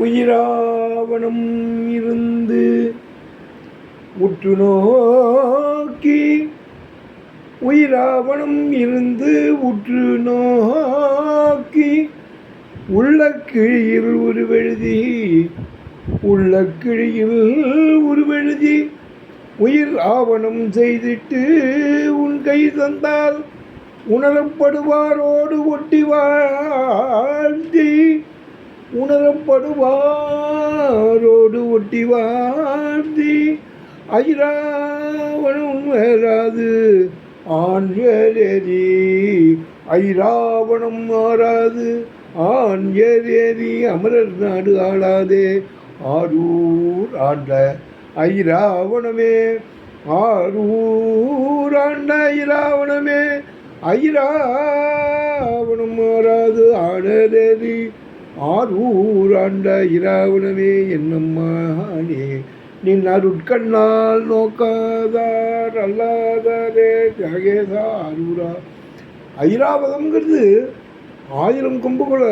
உயிராவணம் இருந்து உற்று நோக்கி உயிராவணம் இருந்து உற்று நோக்கி உள்ள கிழியில் உருவெழுதி உள்ள கிழியில் உருவெழுதி உயிர் ஆவணம் செய்திட்டு உன் கை தந்தால் உணரப்படுவாரோடு ஒட்டி உணரப்படுவாரோடு ஒட்டி வாழ்த்தி ஐராவணம் வராது ஆண் ஐராவணம் மாறாது ஆண் அமரர் நாடு ஆளாதே ஆரூர் ஆண்ட ஐராவணமே. ஆரூர் ஆண்ட ஐராவணமே. ஐராவணம் மாறாது ஆடரேறி ஆரூராண்ட இராவணமே ஐராவணமே என்னம்மானே நின் அருட்கண்ணால் நோக்காதார் அல்லாதாரே ஜகேதா ஆரூரா. ஐராவதம்ங்கிறது ஆயிரம் கொம்புகள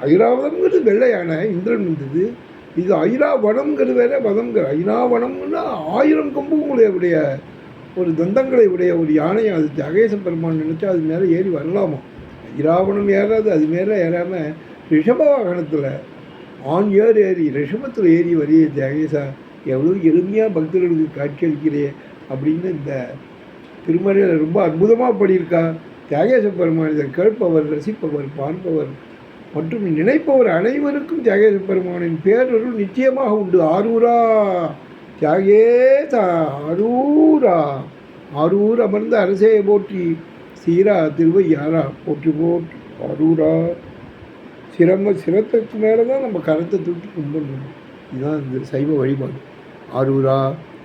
ஐராவதம்ங்கிறது வெள்ளை யானை இந்திரன் வந்தது. இது ஐராவனம்ங்கிறது வேற வதம்ங்கிற ஐராவனம்னா ஆயிரம் கொம்புகளுடைய உடைய ஒரு தந்தங்களை உடைய ஒரு யானை அது ஜகேச பெருமான் நினச்சா அது மேலே ஏறி வரலாமா? ஐராவணம் ஏறாது அது மேலே ஏறாமல் ரிஷப வாகனத்தில் ஆண் ஏர் ஏறி ரிஷபத்தில் ஏறி வரைய ஜெகேசா எவ்வளோ எளிமையாக பக்தர்களுக்கு காட்சியளிக்கிறே அப்படின்னு இந்த திருமறையில் ரொம்ப அற்புதமாக பண்ணியிருக்கா தியாகேச பெருமானிதர் கேட்பவர் ரசிப்பவர் பார்ப்பவர் மற்றும் நினைப்பவர் அனைவருக்கும் தியாகேச பெருமானின் பேரொருள் நிச்சயமாக உண்டு. ஆரூரா தியாகேசா ஆரூரா ஆரூர் அமர்ந்த அரசையை போற்றி சீரா திருவையாரா போற்றி போற்றி ஆரூரா. சிரம சிரத்துக்கு மேலே தான் நம்ம கரத்தை தூக்கி கும்பிடணும் இதுதான் இந்த சைவ வழிபாடு. ஆரூரா